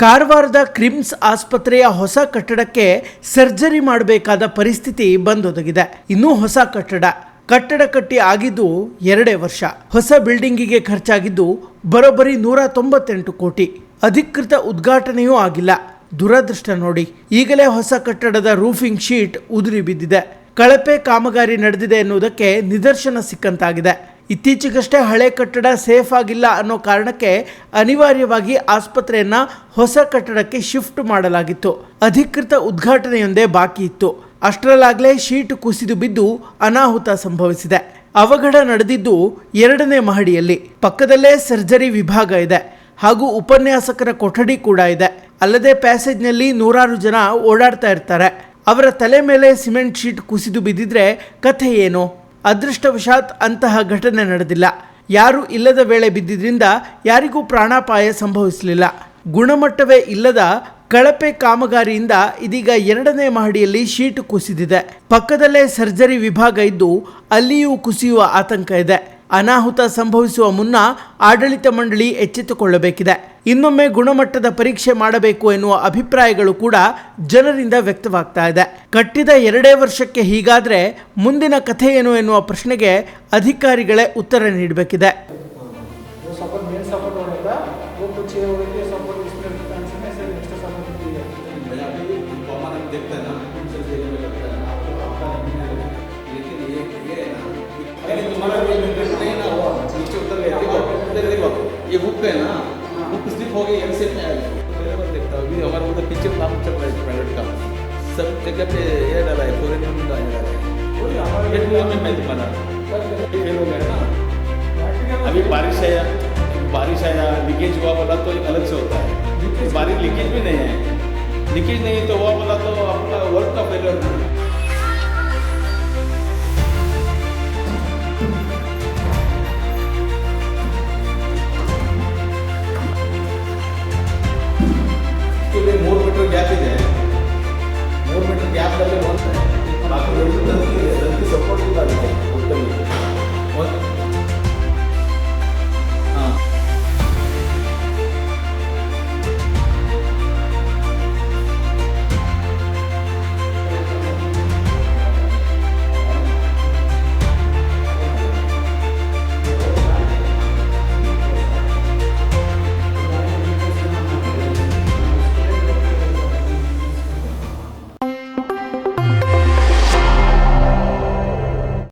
ಕಾರವಾರದ ಕ್ರಿಮ್ಸ್ ಆಸ್ಪತ್ರೆಯ ಹೊಸ ಕಟ್ಟಡಕ್ಕೆ ಸರ್ಜರಿ ಮಾಡಬೇಕಾದ ಪರಿಸ್ಥಿತಿ ಬಂದೊದಗಿದೆ. ಇನ್ನೂ ಹೊಸ ಕಟ್ಟಡ. ಕಟ್ಟಡ ಕಟ್ಟಿ ಆಗಿದ್ದು ಎರಡೇ ವರ್ಷ. ಹೊಸ ಬಿಲ್ಡಿಂಗಿಗೆ ಖರ್ಚಾಗಿದ್ದು ಬರೋಬ್ಬರಿ ನೂರ ತೊಂಬತ್ತೆಂಟು ಕೋಟಿ. ಅಧಿಕೃತ ಉದ್ಘಾಟನೆಯೂ ಆಗಿಲ್ಲ. ದುರದೃಷ್ಟ ನೋಡಿ. ಈಗಲೇ ಹೊಸ ಕಟ್ಟಡದ ರೂಫಿಂಗ್ ಶೀಟ್ ಉದುರಿ ಬಿದ್ದಿದೆ. ಕಳಪೆ ಕಾಮಗಾರಿ ನಡೆದಿದೆ ಎನ್ನುವುದಕ್ಕೆ ನಿದರ್ಶನ ಸಿಕ್ಕಂತಾಗಿದೆ. ಇತ್ತೀಚೆಗಷ್ಟೇ ಹಳೆ ಕಟ್ಟಡ ಸೇಫ್ ಆಗಿಲ್ಲ ಅನ್ನೋ ಕಾರಣಕ್ಕೆ ಅನಿವಾರ್ಯವಾಗಿ ಆಸ್ಪತ್ರೆಯನ್ನ ಹೊಸ ಕಟ್ಟಡಕ್ಕೆ ಶಿಫ್ಟ್ ಮಾಡಲಾಗಿತ್ತು. ಅಧಿಕೃತ ಉದ್ಘಾಟನೆಯೊಂದೇ ಬಾಕಿ ಇತ್ತು. ಅಷ್ಟರಲ್ಲಾಗಲೇ ಶೀಟ್ ಕುಸಿದು ಬಿದ್ದು ಅನಾಹುತ ಸಂಭವಿಸಿದೆ. ಅವಘಡ ನಡೆದಿದ್ದು ಎರಡನೇ ಮಹಡಿಯಲ್ಲಿ. ಪಕ್ಕದಲ್ಲೇ ಸರ್ಜರಿ ವಿಭಾಗ ಇದೆ. ಹಾಗೂ ಉಪನ್ಯಾಸಕರ ಕೊಠಡಿ ಕೂಡ ಇದೆ. ಅಲ್ಲದೆ ಪ್ಯಾಸೇಜ್ನಲ್ಲಿ ನೂರಾರು ಜನ ಓಡಾಡ್ತಾ ಇರ್ತಾರೆ. ಅವರ ತಲೆ ಮೇಲೆ ಸಿಮೆಂಟ್ ಶೀಟ್ ಕುಸಿದು ಬಿದ್ದಿದ್ರೆ ಕಥೆ ಏನು? ಅದೃಷ್ಟವಶಾತ್ ಅಂತಹ ಘಟನೆ ನಡೆದಿಲ್ಲ. ಯಾರು ಇಲ್ಲದ ವೇಳೆ ಬಿದ್ದಿದ್ದರಿಂದ ಯಾರಿಗೂ ಪ್ರಾಣಾಪಾಯ ಸಂಭವಿಸಲಿಲ್ಲ. ಗುಣಮಟ್ಟವೇ ಇಲ್ಲದ ಕಳಪೆ ಕಾಮಗಾರಿಯಿಂದ ಇದೀಗ ಎರಡನೇ ಮಹಡಿಯಲ್ಲಿ ಶೀಟ್ ಕುಸಿದಿದೆ. ಪಕ್ಕದಲ್ಲೇ ಸರ್ಜರಿ ವಿಭಾಗ ಇದ್ದು ಅಲ್ಲಿಯೂ ಕುಸಿಯುವ ಆತಂಕ ಇದೆ. ಅನಾಹುತ ಸಂಭವಿಸುವ ಮುನ್ನ ಆಡಳಿತ ಮಂಡಳಿ ಎಚ್ಚೆತ್ತುಕೊಳ್ಳಬೇಕಿದೆ. ಇನ್ನೊಮ್ಮೆ ಗುಣಮಟ್ಟದ ಪರೀಕ್ಷೆ ಮಾಡಬೇಕು ಎನ್ನುವ ಅಭಿಪ್ರಾಯಗಳು ಕೂಡ ಜನರಿಂದ ವ್ಯಕ್ತವಾಗ್ತಾ ಇದೆ. ಕಟ್ಟಿದ ಎರಡೇ ವರ್ಷಕ್ಕೆ ಹೀಗಾದ್ರೆ ಮುಂದಿನ ಕಥೆ ಏನು ಎನ್ನುವ ಪ್ರಶ್ನೆಗೆ ಅಧಿಕಾರಿಗಳೇ ಉತ್ತರ ನೀಡಬೇಕಿದೆ वो सपोर्ट मेन सपोर्ट होगा वो कुछ ये होगा कि सपोर्ट इसमें फैंसी में से एक्स्ट्रा सपोर्ट दी है भैया अभी कॉमन हम देखते हैं ना उनसे सही हमें लगता है आपको आपका नहीं लगेगा लेकिन ये ये है ना लेकिन तुम्हारा ये मेंटेन नहीं ना हुआ नीचे उतर गए देखो उधर देखो ये हुक है ना हुक स्लिप हो गई एम सेप में आएगा पहले बार देखता हूँ अभी हमारा उधर पीछे काम चल रहा है पैलेट का सब जगह पे ये डाला है फोरेन में डाला है। एक टूर में मैं बना फेल हो गया ना अभी बारिश आया बारिश आया लीकेज हुआ बोला तो एक अलग से होता है। बारिश लीकेज भी नहीं है। लीकेज नहीं तो हुआ बोला तो आपका वर्क का फेलियर